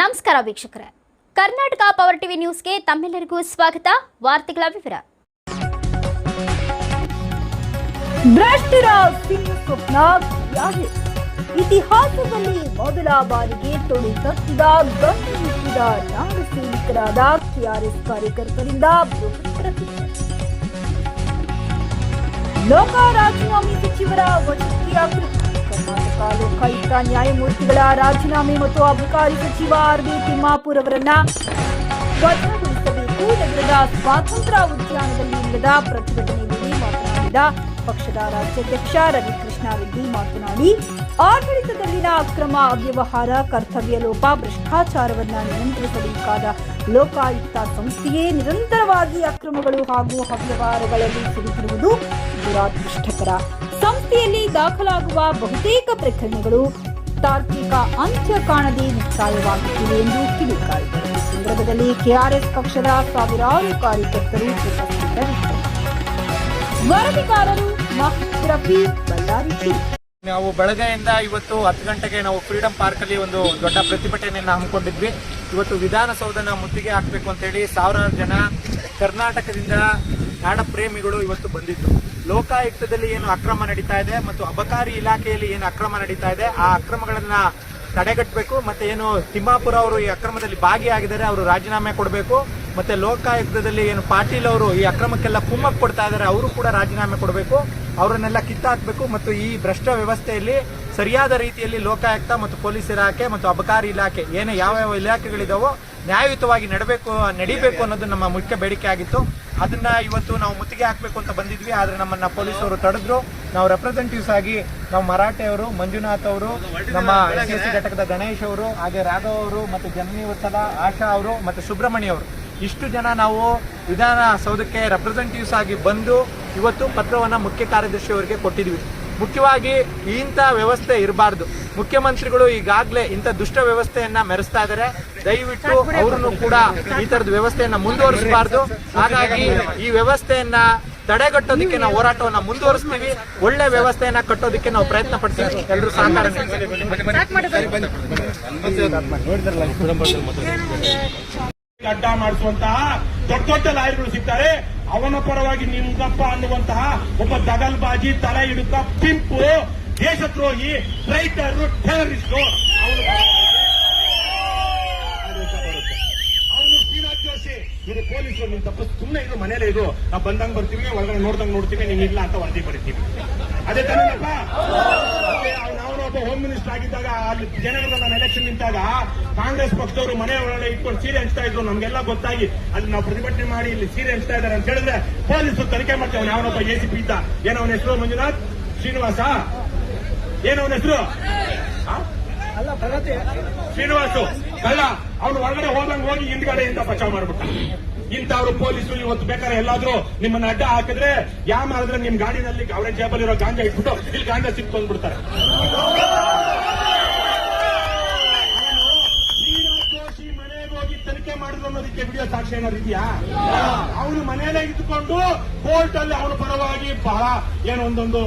ನಮಸ್ಕಾರ ವೀಕ್ಷಕರೇ. Karnataka power TV ನ್ಯೂಸ್ಗೆ ತಮ್ಮೆಲ್ಲರಿಗೂ ಸ್ವಾಗತ. ವಾರ್ತೆಗಳ ವಿವರ. ಭ್ರಷ್ಟರ ಇತಿಹಾಸದಲ್ಲಿ ಮೊದಲ ಬಾರಿಗೆ ತೊಡೆ ತಟ್ಟಿದ ಹುಟ್ಟಿದ ನಾಡ ಸೈನಿಕರಾದ ಸಿಆರ್ಎಸ್ ಕಾರ್ಯಕರ್ತರಿಂದ ಲೋಕ ರಾಜೀನಾಮೆ ಸಚಿವರ ಕರ್ನಾಟಕ ಲೋಕಾಯುಕ್ತ ನ್ಯಾಯಮೂರ್ತಿಗಳ ರಾಜೀನಾಮೆ ಮತ್ತು ಅಬಕಾರಿ ಸಚಿವ ಆರ್ ಬಿ ತಿಮ್ಮಾಪುರ್ ಅವರನ್ನ ವಜಾಗೊಳಿಸಬೇಕು ನಗರದ ಸ್ವಾತಂತ್ರ್ಯ ಉದ್ಯಾನದಲ್ಲಿ ನಡೆದ ಪ್ರತಿಭಟನೆ ವೇಳೆ ಮಾತನಾಡಿದ ಪಕ್ಷದ ರಾಜ್ಯಾಧ್ಯಕ್ಷ ರವಿಕೃಷ್ಣ ರೆಡ್ಡಿ ಮಾತನಾಡಿ, ಆಡಳಿತದಲ್ಲಿನ ಅಕ್ರಮ ಅವ್ಯವಹಾರ, ಕರ್ತವ್ಯ ಲೋಪ, ಭ್ರಷ್ಟಾಚಾರವನ್ನು ನಿಯಂತ್ರಿಸಬೇಕಾದ ಲೋಕಾಯುಕ್ತ ಸಂಸ್ಥೆಯೇ ನಿರಂತರವಾಗಿ ಅಕ್ರಮಗಳು ಹಾಗೂ ಅವ್ಯವಹಾರಗಳಲ್ಲಿ ಸಿಲುಕಿರುವುದು ದುರಾದೃಷ್ಟಕರ ಸಂಸ್ಥೆಯಲ್ಲಿ ದಾಖಲಾಗುವ ಬಹುತೇಕ ಪ್ರಕರಣಗಳು ತಾರ್ಕಿಕ ಅಂತ್ಯ ಕಾಣದೆ ಮುಕ್ತಾಯವಾಗುತ್ತಿವೆ ಎಂದು ಕಿಡಿಕಾರಿದರು ಈ ಸಂದರ್ಭದಲ್ಲಿ ಕೆಆರ್ಎಸ್ ಪಕ್ಷದ ಸಾವಿರಾರು ಕಾರ್ಯಕರ್ತರು ವರದಿಗಾರರು. ನಾವು ಬೆಳಗ್ಗೆಯಿಂದ ಇವತ್ತು ಹತ್ತು ಗಂಟೆಗೆ ನಾವು ಫ್ರೀಡಂ ಪಾರ್ಕ್ ಅಲ್ಲಿ ಒಂದು ದೊಡ್ಡ ಪ್ರತಿಭಟನೆಯನ್ನು ಹಮ್ಮಿಕೊಂಡಿದ್ವಿ. ಇವತ್ತು ವಿಧಾನಸೌಧನ ಮುತ್ತಿಗೆ ಹಾಕಬೇಕು ಅಂತೇಳಿ ಸಾವಿರಾರು ಜನ ಕರ್ನಾಟಕದಿಂದ ನಾಡ ಪ್ರೇಮಿಗಳು ಇವತ್ತು ಬಂದಿದ್ದು ಲೋಕಾಯುಕ್ತದಲ್ಲಿ ಏನು ಅಕ್ರಮ ನಡೀತಾ ಇದೆ ಮತ್ತು ಅಬಕಾರಿ ಇಲಾಖೆಯಲ್ಲಿ ಏನು ಅಕ್ರಮ ನಡೀತಾ ಇದೆ, ಆ ಅಕ್ರಮಗಳನ್ನ ತಡೆಗಟ್ಟಬೇಕು ಮತ್ತೆ ಏನು ತಿಮ್ಮಾಪುರ ಅವರು ಈ ಅಕ್ರಮದಲ್ಲಿ ಭಾಗಿಯಾಗಿದ್ದಾರೆ, ಅವರು ರಾಜೀನಾಮೆ ಕೊಡಬೇಕು ಮತ್ತೆ ಲೋಕಾಯುಕ್ತದಲ್ಲಿ ಏನು ಪಾಟೀಲ್ ಅವರು ಈ ಅಕ್ರಮಕ್ಕೆಲ್ಲ ಕುಮ್ಮಕ್ ಕೊಡ್ತಾ ಇದ್ದಾರೆ, ಅವರು ಕೂಡ ರಾಜೀನಾಮೆ ಕೊಡಬೇಕು, ಅವರನ್ನೆಲ್ಲ ಕಿತ್ತಾಕಬೇಕು ಮತ್ತು ಈ ಭ್ರಷ್ಟ ವ್ಯವಸ್ಥೆಯಲ್ಲಿ ಸರಿಯಾದ ರೀತಿಯಲ್ಲಿ ಲೋಕಾಯುಕ್ತ ಮತ್ತು ಪೊಲೀಸ್ ಇಲಾಖೆ ಮತ್ತು ಅಬಕಾರಿ ಇಲಾಖೆ ಏನೇ ಯಾವ ಯಾವ ಇಲಾಖೆಗಳಿದಾವೋ ನ್ಯಾಯಯುತವಾಗಿ ನಡಬೇಕು, ನಡಿಬೇಕು ಅನ್ನೋದು ನಮ್ಮ ಮುಖ್ಯ ಬೇಡಿಕೆ ಆಗಿತ್ತು. ಅದನ್ನ ಇವತ್ತು ನಾವು ಮುತ್ತಿಗೆ ಹಾಕಬೇಕು ಅಂತ ಬಂದಿದ್ವಿ, ಆದ್ರೆ ನಮ್ಮನ್ನ ಪೊಲೀಸರು ತಡೆದ್ರು. ನಾವು ರೆಪ್ರೆಸೆಂಟೇಟಿವ್ಸ್ ಆಗಿ ನಾವು ಮರಾಠೆ ಅವರು, ಮಂಜುನಾಥ್ ಅವರು, ನಮ್ಮ ಎಸ್ ಎಸ್ ಸಿ ಘಟಕದ ಗಣೇಶ್ ಅವರು, ಹಾಗೆ ರಾಘವ್ ಅವರು, ಮತ್ತು ಜನನಿ ವತ್ಸಲ ಆಶಾ ಅವರು, ಮತ್ತು ಸುಬ್ರಹ್ಮಣ್ಯ ಅವರು. ಇಷ್ಟು ಜನ ನಾವು ವಿಧಾನಸೌಧಕ್ಕೆ ರೆಪ್ರೆಸೆಂಟೇಟಿವ್ಸ್ ಆಗಿ ಬಂದು ಇವತ್ತು ಪತ್ರವನ್ನ ಮುಖ್ಯ ಕಾರ್ಯದರ್ಶಿ ಅವರಿಗೆ ಕೊಟ್ಟಿದ್ವಿ. ಮುಖ್ಯವಾಗಿ ಇಂಥ ವ್ಯವಸ್ಥೆ ಇರಬಾರ್ದು. ಮುಖ್ಯಮಂತ್ರಿಗಳು ಈಗಾಗಲೇ ಇಂಥ ದುಷ್ಟ ವ್ಯವಸ್ಥೆಯನ್ನ ಮೆರೆಸ್ತಾ ಇದ್ದಾರೆ ದಯವಿಟ್ಟು ಅವರನ್ನು ಕೂಡ ಈ ತರದ ವ್ಯವಸ್ಥೆಯನ್ನ ಮುಂದುವರಿಸಬಾರ್ದು. ಹಾಗಾಗಿ ಈ ವ್ಯವಸ್ಥೆಯನ್ನ ತಡೆಗಟ್ಟೋದಕ್ಕೆ ನಾವು ಹೋರಾಟವನ್ನ ಮುಂದುವರಿಸ್ತೀವಿ. ಒಳ್ಳೆ ವ್ಯವಸ್ಥೆಯನ್ನ ಕಟ್ಟೋದಕ್ಕೆ ನಾವು ಪ್ರಯತ್ನ ಪಡ್ತೀವಿ. ಎಲ್ಲರೂ ಸಹಕಾರ. ಅಡ್ಡ ಮಾಡಿಸುವಂತಹ ದೊಡ್ಡ ದೊಡ್ಡ ಲಾಯರ್ಗಳು ಸಿಗ್ತಾರೆ. ಅವನ ಪರವಾಗಿ ನಿಮ್ಗಪ್ಪ ಅನ್ನುವಂತಹ ಒಬ್ಬ ದಗಲ್ಬಾಜಿ ತಲೆ ಹಿಡುಕ ಪಿಂಪು ದೇಶದ್ರೋಹಿ ರೈತರು ಟೆರರಿಸ್ಟ್. ಅವನು ಸೀನಾ ಜೋಶಿ. ಇದು ಪೊಲೀಸರು ನಿಮ್ ತಪ್ಪ. ಸುಮ್ಮನೆ ಇದು ಮನೇಲೆ ಇದು ನಾವು ಬಂದಂಗ್ ಬರ್ತೀವಿ ಒಳಗಡೆ ನೋಡ್ದಂಗ್ ನೋಡ್ತೀವಿ, ನೀನ್ ಇಲ್ಲ ಅಂತ ವರದಿ ಬರೀತೀವಿ. ಅದೇ ತಾನೇನಪ್ಪ? ಅವನು ಒಬ್ಬ ಹೋಮ್ ಮಿನಿಸ್ಟರ್ ಆಗಿದ್ದಾಗ ಅಲ್ಲಿ ಜನಗಳ ನಾನು ಎಲೆಕ್ಷನ್ ನಿಂತಾಗ ಕಾಂಗ್ರೆಸ್ ಪಕ್ಷದವರು ಮನೆ ಒಳಗಡೆ ಇಟ್ಕೊಂಡು ಸೀರೆ ಹಂಚ್ತಾ ಇದ್ರು. ನಮ್ಗೆಲ್ಲ ಗೊತ್ತಾಗಿ ಅಲ್ಲಿ ನಾವು ಪ್ರತಿಭಟನೆ ಮಾಡಿ ಇಲ್ಲಿ ಸೀರೆ ಹಂಚ್ತಾ ಇದ್ದಾರೆ ಅಂತ ಹೇಳಿದ್ರೆ ಪೊಲೀಸರು ತನಿಖೆ ಮಾಡ್ತೇವೆ. ಯಾವನೊಬ್ಬ ಎ ಸಿ ಪಿ ಇದ್ದ. ಏನೋ ಅವನ ಹೆಸರು ಮಂಜುನಾಥ್? ಶ್ರೀನಿವಾಸ? ಏನೋ ಅವನ ಹೆಸರು? ಶ್ರೀನಿವಾಸು. ಕಳ್ಳ ಅವನು ಹೊರಗಡೆ ಹೋದಂಗ್ ಹೋಗಿ ಹಿಂದ್ಗಡೆಯಿಂದ ಬಚಾವ್ ಮಾಡ್ಬಿಟ್ಟ. ಇಂಥವ್ರು ಪೊಲೀಸರು ಇವತ್ತು ಬೇಕಾದ್ರೆ ಎಲ್ಲಾದ್ರೂ ನಿಮ್ಮನ್ನ ಅಡ್ಡ ಹಾಕಿದ್ರೆ ಯಾ ಮಾಡಿದ್ರೆ ನಿಮ್ ಗಾಡಿನಲ್ಲಿ ಅವರ ಜೇಬಲ್ಲಿರೋ ಇರೋ ಗಾಂಜಾ ಇಟ್ಬಿಟ್ಟು ಇಲ್ಲಿ ಗಾಂಜಾ ಸಿಕ್ಕೊಂಡ್ ಬಿಡ್ತಾರೆ ಶ್ರೀನಾಥ್ ಜೋಶಿ ಮನೆಗೆ ಹೋಗಿ ತನಿಖೆ ಮಾಡಿದ್ರು ಅನ್ನೋದಕ್ಕೆ ವಿಡಿಯೋ ಸಾಕ್ಷಿ ಏನಾದ್ರು ಇದೆಯಾ? ಅವನು ಮನೆಯಲ್ಲೇ ಇದ್ದುಕೊಂಡು ಕೋರ್ಟ್ ಅಲ್ಲಿ ಅವನ ಪರವಾಗಿ ಬಹಳ ಏನೋ ಒಂದೊಂದು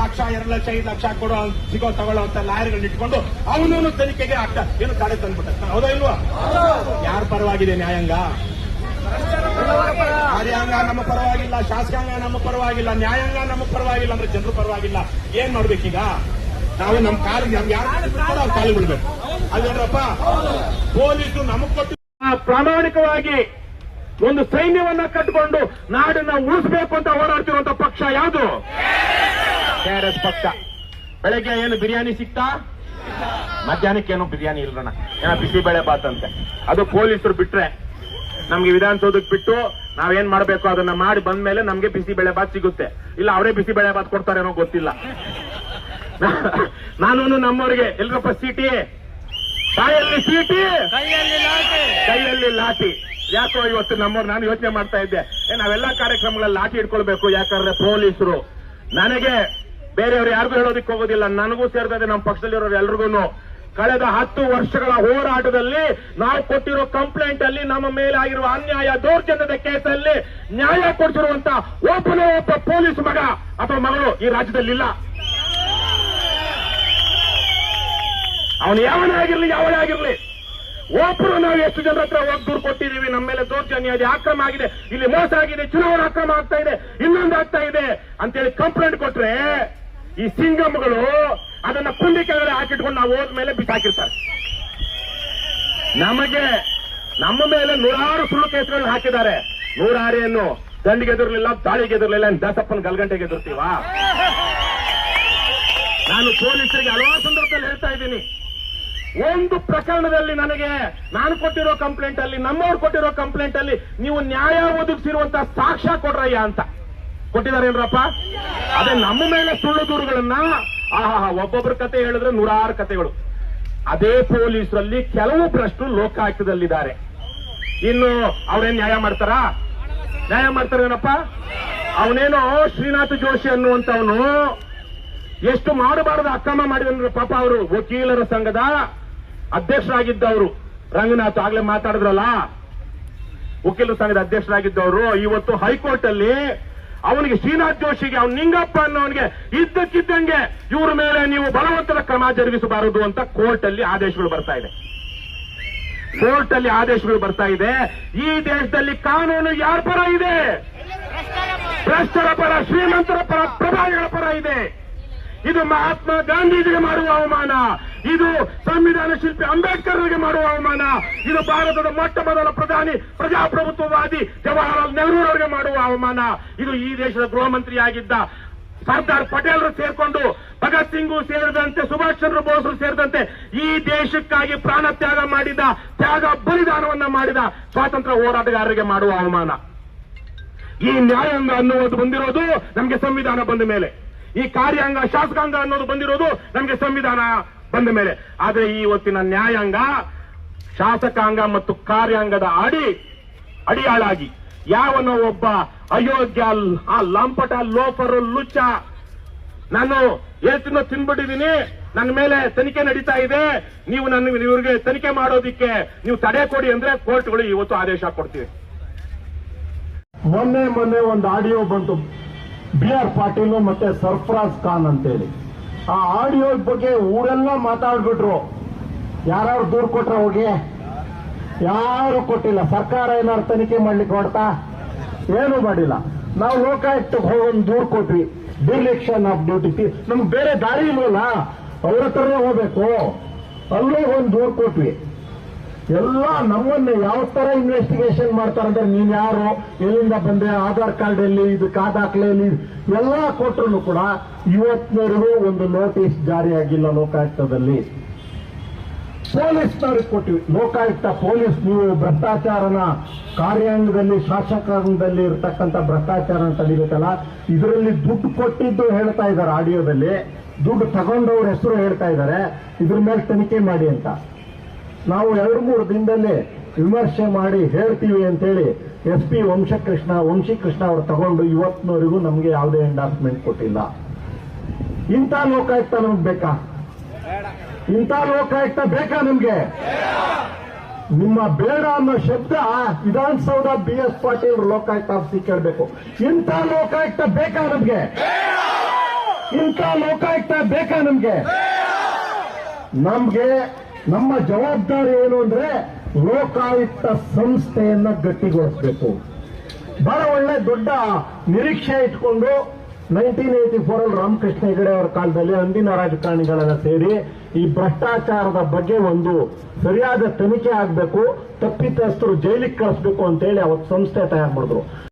ಲಕ್ಷ ಎರಡು ಲಕ್ಷ ಐದು ಲಕ್ಷ ಕೊಡೋ ಸಿಗೋ, ತಗೊಳ್ಳೋ ಅಂತ ಲಾಯರ್ಗಳನ್ನ ಇಟ್ಕೊಂಡು ಅವನು ತನಿಖೆಗೆ ಆಗ್ತಾ, ಏನು ತಡೆ ತಂದ್ಬಿಟ್ಟ. ಹೌದಾ ಇಲ್ವಾ? ಯಾರ ಪರವಾಗಿದೆ ನ್ಯಾಯಾಂಗ? ಕಾರ್ಯಾಂಗ ನಮ್ಮ ಪರವಾಗಿಲ್ಲ, ಶಾಸಕಾಂಗ ನಮ್ಮ ಪರವಾಗಿಲ್ಲ, ನ್ಯಾಯಾಂಗ ನಮ್ಮ ಪರವಾಗಿಲ್ಲ ಅಂದ್ರೆ ಜನರು ಪರವಾಗಿಲ್ಲ. ಏನ್ ಮಾಡ್ಬೇಕೀಗ? ನಾವು ನಮ್ಮ ಕಾಲಿಗೆ ಯಾರು ಕಾಲಿಗೆ ಬಿಡ್ಬೇಕು ಅದೇನಪ್ಪ? ಪೊಲೀಸರು ನಮಗ್ ಕೊಟ್ಟು ಪ್ರಾಮಾಣಿಕವಾಗಿ ಒಂದು ಸೈನ್ಯವನ್ನ ಕಟ್ಟಿಕೊಂಡು ನಾಡನ್ನ ಉಳಿಸಬೇಕು ಅಂತ ಹೋರಾಡ್ತಿರುವಂತ ಪಕ್ಷ ಯಾವುದು? ಕೆಆರ್ಎಸ್ ಪಕ್ಷ. ಬೆಳಗ್ಗೆ ಏನು ಬಿರಿಯಾನಿ ಸಿಕ್ತಾ? ಮಧ್ಯಾಹ್ನಕ್ಕೇನು ಬಿರಿಯಾನಿ ಇಲ್ರಣ ಏನೋ ಬಿಸಿಬೇಳೆ ಬಾತ್ ಅಂತೆ. ಅದು ಪೊಲೀಸರು ಬಿಟ್ರೆ ನಮ್ಗೆ ವಿಧಾನಸೌಧಕ್ಕೆ ಬಿಟ್ಟು ನಾವೇನ್ ಮಾಡ್ಬೇಕು ಅದನ್ನ ಮಾಡಿ ಬಂದ್ಮೇಲೆ ನಮ್ಗೆ ಬಿಸಿ ಬೆಳೆ ಬಾತ್ ಸಿಗುತ್ತೆ. ಇಲ್ಲ, ಅವರೇ ಬಿಸಿಬೇಳೆ ಬಾತ್ ಕೊಡ್ತಾರೇನೋ ಗೊತ್ತಿಲ್ಲ. ನಾನು ನಮ್ಮವರಿಗೆ, ಎಲ್ರಪ್ಪ ಸೀಟಿ? ಬಾಯಲ್ಲಿ ಸೀಟಿ. ಕೈಯಲ್ಲಿ ಲಾಟಿ ಕೈಯಲ್ಲಿ ಲಾಟಿ ಯಾಕೋ ಇವತ್ತು ನಮ್ಮವ್ರು ನಾನು ಯೋಚನೆ ಮಾಡ್ತಾ ಇದ್ದೆ. ಏ ನಾವೆಲ್ಲಾ ಕಾರ್ಯಕ್ರಮಗಳಲ್ಲಿ ಲಾಟಿ ಇಟ್ಕೊಳ್ಬೇಕು ಯಾಕಂದ್ರೆ ಪೊಲೀಸರು. ನನಗೆ ಬೇರೆಯವರು ಯಾರಿಗೂ ಹೇಳೋದಕ್ಕೆ ಹೋಗೋದಿಲ್ಲ. ನನಗೂ ಸೇರ್ತದೆ ನಮ್ಮ ಪಕ್ಷದಲ್ಲಿರೋರು ಎಲ್ರಿಗೂ ಕಳೆದ ಹತ್ತು ವರ್ಷಗಳ ಹೋರಾಟದಲ್ಲಿ ನಾವು ಕೊಟ್ಟಿರೋ ಕಂಪ್ಲೇಂಟ್ ಅಲ್ಲಿ ನಮ್ಮ ಮೇಲೆ ಆಗಿರುವ ಅನ್ಯಾಯ ದೌರ್ಜನ್ಯದ ಕೇಸಲ್ಲಿ ನ್ಯಾಯ ಕೊಡಿಸಿರುವಂತ ಒಬ್ಬನೇ ಒಬ್ಬ ಪೊಲೀಸ್ ಮಗ ಅಥವಾ ಮಗಳು ಈ ರಾಜ್ಯದಲ್ಲಿಲ್ಲ. ಅವನು ಯಾವನೇ ಆಗಿರ್ಲಿ ಯಾವನೇ ಆಗಿರ್ಲಿ. ಒಬ್ರು ನಾವು ಎಷ್ಟು ಜನರ ಹತ್ರ ಹೋಗಿ ದೂರು ಕೊಟ್ಟಿದ್ದೀವಿ, ನಮ್ಮ ಮೇಲೆ ದೌರ್ಜನ್ಯ ಇದೆ, ಆಕ್ರಮ ಆಗಿದೆ, ಇಲ್ಲಿ ಮೋಸ ಆಗಿದೆ, ಚುನಾವಣಾ ಆಕ್ರಮ ಆಗ್ತಾ ಇದೆ, ಇನ್ನೊಂದು ಆಗ್ತಾ ಇದೆ ಅಂತೇಳಿ ಕಂಪ್ಲೇಂಟ್ ಕೊಟ್ರೆ ಈ ಸಿಂಗಮ್ಗಳು ಅದನ್ನ ಕುಂಡಿ ಕೆಳಗಡೆ ಹಾಕಿಟ್ಕೊಂಡು ನಾವು ಹೋದ್ಮೇಲೆ ಬಿಸಾಕಿರ್ತಾರೆ ನಮಗೆ ನಮ್ಮ ಮೇಲೆ ನೂರಾರು ಸುಳ್ಳು ಕೇಸುಗಳನ್ನ ಹಾಕಿದ್ದಾರೆ. ನೂರಾರಿಯನ್ನು ಏನು? ದಂಡಿಗೆ ಎದುರ್ಲಿಲ್ಲ, ದಾಳಿಗೆ ಎದುರ್ಲಿಲ್ಲ ದಾಸಪ್ಪನ ಗಲ್ಗಂಟೆಗೆ ಎದುರ್ತೀವಾ? ನಾನು ಪೊಲೀಸರಿಗೆ ಹಲವಾರು ಸಂದರ್ಭದಲ್ಲಿ ಹೇಳ್ತಾ ಇದ್ದೀನಿ. ಒಂದು ಪ್ರಕರಣದಲ್ಲಿ ನನಗೆ ನಾನು ಕೊಟ್ಟಿರೋ ಕಂಪ್ಲೇಂಟ್ ಅಲ್ಲಿ, ನಮ್ಮವ್ರು ಕೊಟ್ಟಿರೋ ಕಂಪ್ಲೇಂಟ್ ಅಲ್ಲಿ ನೀವು ನ್ಯಾಯ ಒದಗಿಸಿರುವಂತ ಸಾಕ್ಷ್ಯ ಕೊಡ್ರಯ್ಯ ಅಂತ. ಕೊಟ್ಟಿದಾರೇನ್ರಪ್ಪ ಅದೇ ನಮ್ಮ ಮೇಲೆ ಸುಳ್ಳು ದೂರುಗಳನ್ನ ಆಹಾ ಒಬ್ಬೊಬ್ಬರ ಕತೆ ಹೇಳಿದ್ರೆ ನೂರಾರು ಕತೆಗಳು. ಅದೇ ಪೊಲೀಸರಲ್ಲಿ ಕೆಲವು ಭ್ರಷ್ಟರು ಲೋಕಾಯುಕ್ತದಲ್ಲಿದ್ದಾರೆ. ಇನ್ನು ಅವ್ರೇನ್ ನ್ಯಾಯ ಮಾಡ್ತಾರಾ? ನ್ಯಾಯ ಮಾಡ್ತಾರೇನಪ್ಪ ಅವನೇನೋ ಶ್ರೀನಾಥ್ ಜೋಶಿ ಅನ್ನುವಂತವನು ಎಷ್ಟು ಮಾಡಬಾರದು ಅಕ್ರಮ ಮಾಡಿದ್ರೆ ಪಾಪ ಅವರು ವಕೀಲರ ಸಂಘದ ಅಧ್ಯಕ್ಷರಾಗಿದ್ದವರು. ರಂಗನಾಥ್ ಆಗ್ಲೇ ಮಾತಾಡಿದ್ರಲ್ಲ? ವಕೀಲರ ಸಂಘದ ಅಧ್ಯಕ್ಷರಾಗಿದ್ದವರು. ಇವತ್ತು ಹೈಕೋರ್ಟ್ ಅಲ್ಲಿ ಅವನಿಗೆ ಶ್ರೀನಾಥ್ ಜೋಶಿಗೆ, ಅವ್ನು ನಿಂಗಪ್ಪ ಅನ್ನೋನಿಗೆ ಇದ್ದಕ್ಕಿದ್ದಂಗೆ ಇವ್ರ ಮೇಲೆ ನೀವು ಬಲವಂತದ ಕ್ರಮ ಜರುಗಿಸಬಾರದು ಅಂತ ಕೋರ್ಟ್ ಅಲ್ಲಿ ಆದೇಶಗಳು ಬರ್ತಾ ಇದೆ. ಕೋರ್ಟ್ ಅಲ್ಲಿ ಆದೇಶಗಳು ಬರ್ತಾ ಇದೆ. ಈ ದೇಶದಲ್ಲಿ ಕಾನೂನು ಯಾರ ಪರ ಇದೆ? ಭ್ರಷ್ಟರ ಪರ, ಶ್ರೀಮಂತರ ಪರ, ಪ್ರಭಾವಿಗಳ ಪರ ಇದೆ. ಇದು ಮಹಾತ್ಮ ಗಾಂಧೀಜಿಗೆ ಮಾಡುವ ಅವಮಾನ. ಇದು ಸಂವಿಧಾನ ಶಿಲ್ಪಿ ಅಂಬೇಡ್ಕರ್ಗೆ ಮಾಡುವ ಅವಮಾನ. ಇದು ಭಾರತದ ಮೊಟ್ಟ ಮೊದಲ ಪ್ರಧಾನಿ, ಪ್ರಜಾಪ್ರಭುತ್ವವಾದಿ ಜವಾಹರಲಾಲ್ ನೆಹರು ಅವರಿಗೆ ಮಾಡುವ ಅವಮಾನ. ಇದು ಈ ದೇಶದ ಗೃಹ ಮಂತ್ರಿಯಾಗಿದ್ದ ಸರ್ದಾರ್ ಪಟೇಲ್ರು ಸೇರ್ಕೊಂಡು, ಭಗತ್ ಸಿಂಗ್ ಸೇರಿದಂತೆ ಸುಭಾಷ್ ಚಂದ್ರ ಬೋಸ್ರು ಸೇರಿದಂತೆ ಈ ದೇಶಕ್ಕಾಗಿ ಪ್ರಾಣ ತ್ಯಾಗ ಮಾಡಿದ, ತ್ಯಾಗ ಬಲಿದಾನವನ್ನ ಮಾಡಿದ ಸ್ವಾತಂತ್ರ್ಯ ಹೋರಾಟಗಾರರಿಗೆ ಮಾಡುವ ಅವಮಾನ. ಈ ನ್ಯಾಯಾಂಗ ಅನ್ನುವುದು ಬಂದಿರೋದು ನಮಗೆ ಸಂವಿಧಾನ ಬಂದ ಮೇಲೆ. ಈ ಕಾರ್ಯಾಂಗ, ಶಾಸಕಾಂಗ ಅನ್ನೋದು ಬಂದಿರೋದು ನಮಗೆ ಸಂವಿಧಾನ ಬಂದ ಮೇಲೆ. ಆದ್ರೆ ಈ ಇವತ್ತಿನ ನ್ಯಾಯಾಂಗ, ಶಾಸಕಾಂಗ ಮತ್ತು ಕಾರ್ಯಾಂಗದ ಅಡಿ, ಅಡಿಯಾಳಾಗಿ. ಯಾವನೋ ಒಬ್ಬ ಅಯೋಗ್ಯ ಆ ಲಂಪಟ, ಲೋಫರು, ಲುಚ್ಚ, ನಾನು ಹೇಳ್ತಿನೋ ತಿನ್ಬಿಟ್ಟಿದ್ದೀನಿ. ನನ್ನ ಮೇಲೆ ತನಿಖೆ ನಡೀತಾ ಇದೆ. ನೀವು ನನ್ನ ಇವ್ರಿಗೆ ತನಿಖೆ ಮಾಡೋದಿಕ್ಕೆ ನೀವು ತಡೆ ಕೊಡಿ ಅಂದ್ರೆ ಕೋರ್ಟ್ಗಳು ಇವತ್ತು ಆದೇಶ ಕೊಡ್ತೀವಿ. ಮೊನ್ನೆ ಮೊನ್ನೆ ಒಂದು ಆಡಿಯೋ ಬಂತು. ಬಿ ಆರ್ ಪಾಟೀಲ್ ಮತ್ತೆ ಸರ್ಫರಾಜ್ ಖಾನ್ ಅಂತೇಳಿ. ಆ ಆಡಿಯೋ ಬಗ್ಗೆ ಊರೆಲ್ಲ ಮಾತಾಡ್ಬಿಟ್ರು. ಯಾರು ದೂರು ಕೊಟ್ರ ಹೋಗಿ? ಯಾರು ಕೊಟ್ಟಿಲ್ಲ. ಸರ್ಕಾರ ಏನಾದ್ರು ತನಿಖೆ ಮಾಡ್ಲಿಕ್ಕೆ ಹೊಡ್ತಾ ಏನು ಮಾಡಿಲ್ಲ. ನಾವು ಲೋಕಾಯುಕ್ತಕ್ಕೆ ಹೋಗೊಂದು ದೂರು ಕೊಟ್ವಿ. ಡಿಲೆಕ್ಷನ್ ಆಫ್ ಡ್ಯೂಟಿ ನಮ್ಗೆ ಬೇರೆ ದಾರಿ ಇಲ್ವಲ್ಲ? ಅವ್ರ ಹತ್ರನೇ ಹೋಗ್ಬೇಕು. ಅಲ್ಲೂ ಒಂದು ದೂರು ಕೊಟ್ವಿ. ಎಲ್ಲ ನಮ್ಮನ್ನ ಯಾವ ತರ ಇನ್ವೆಸ್ಟಿಗೇಷನ್ ಮಾಡ್ತಾರಂದ್ರೆ ನೀನ್ ಯಾರು, ಎಲ್ಲಿಂದ ಬಂದೆ, ಆಧಾರ್ ಕಾರ್ಡ್ ಎಲ್ಲಿ, ಇದು ದಾಖಲೆ ಎಲ್ಲಿ, ಎಲ್ಲ ಕೊಟ್ಟರು ಕೂಡ ಇವತ್ತಿನವರೆಗೂ ಒಂದು ನೋಟಿಸ್ ಜಾರಿಯಾಗಿಲ್ಲ ಲೋಕಾಯುಕ್ತದಲ್ಲಿ. ಪೊಲೀಸ್ನವ್ರಿಗೆ ಕೊಟ್ಟಿವಿ. ಲೋಕಾಯುಕ್ತ ಪೊಲೀಸ್, ನೀವು ಭ್ರಷ್ಟಾಚಾರನ ಕಾರ್ಯಾಂಗದಲ್ಲಿ, ಶಾಸಕಾಂಗದಲ್ಲಿ ಇರತಕ್ಕಂಥ ಭ್ರಷ್ಟಾಚಾರ ತಡಿಬೇಕಲ್ಲ ಇದರಲ್ಲಿ ದುಡ್ಡು ಕೊಟ್ಟಿದ್ದು ಹೇಳ್ತಾ ಇದ್ದಾರೆ ಆಡಿಯೋದಲ್ಲಿ. ದುಡ್ಡು ತಗೊಂಡವ್ರ ಹೆಸರು ಹೇಳ್ತಾ ಇದ್ದಾರೆ. ಇದ್ರ ಮೇಲೆ ತನಿಖೆ ಮಾಡಿ ಅಂತ. ನಾವು ಎರಡು ಮೂರು ದಿನದಲ್ಲೇ ವಿಮರ್ಶೆ ಮಾಡಿ ಹೇಳ್ತೀವಿ ಅಂತೇಳಿ ಎಸ್ ಪಿ ವಂಶಕೃಷ್ಣ, ವಂಶಿಕೃಷ್ಣ ಅವರು ತಗೊಂಡು ಇವತ್ತಿನವರೆಗೂ ನಮಗೆ ಯಾವುದೇ ಎಂಡಾರ್ಸ್ಮೆಂಟ್ ಕೊಟ್ಟಿಲ್ಲ. ಇಂಥ ಲೋಕಾಯುಕ್ತ ನಮ್ಗೆ ಬೇಕಾ? ಇಂಥ ಲೋಕಾಯುಕ್ತ ಬೇಕಾ ನಮ್ಗೆ? ನಿಮ್ಮ ಬೇಡ ಅನ್ನೋ ಶಬ್ದ ವಿಧಾನಸೌಧ ಬಿ ಎಸ್ ಪಾಟೀಲ್ ಲೋಕಾಯುಕ್ತ ಆಫೀಸಿಗೆ ಕೇಳಬೇಕು. ಇಂಥ ಲೋಕಾಯುಕ್ತ ಬೇಕಾ ನಮ್ಗೆ? ಇಂಥ ಲೋಕಾಯುಕ್ತ ಬೇಕಾ ನಮ್ಗೆ? ನಮ್ಗೆ ನಮ್ಮ ಜವಾಬ್ದಾರಿ ಏನು ಅಂದ್ರೆ ಲೋಕಾಯುಕ್ತ ಸಂಸ್ಥೆಯನ್ನ ಗಟ್ಟಿಗೊಳಿಸಬೇಕು. ಬಹಳ ಒಳ್ಳೆ ದೊಡ್ಡ ನಿರೀಕ್ಷೆ ಇಟ್ಕೊಂಡು ನೈನ್ಟೀನ್ ಏಟಿ ಫೋರ್ ಅಲ್ಲಿ ರಾಮಕೃಷ್ಣ ಹೆಗಡೆ ಅವರ ಕಾಲದಲ್ಲಿ ಅಂದಿನ ರಾಜಕಾರಣಿಗಳೆಲ್ಲ ಸೇರಿ ಈ ಭ್ರಷ್ಟಾಚಾರದ ಬಗ್ಗೆ ಒಂದು ಸರಿಯಾದ ತನಿಖೆ ಆಗಬೇಕು, ತಪ್ಪಿತಸ್ಥರು ಜೈಲಿಗೆ ಕಳಿಸ್ಬೇಕು ಅಂತೇಳಿ ಅವತ್ತು ಸಂಸ್ಥೆ ತಯಾರು ಮಾಡಿದ್ರು.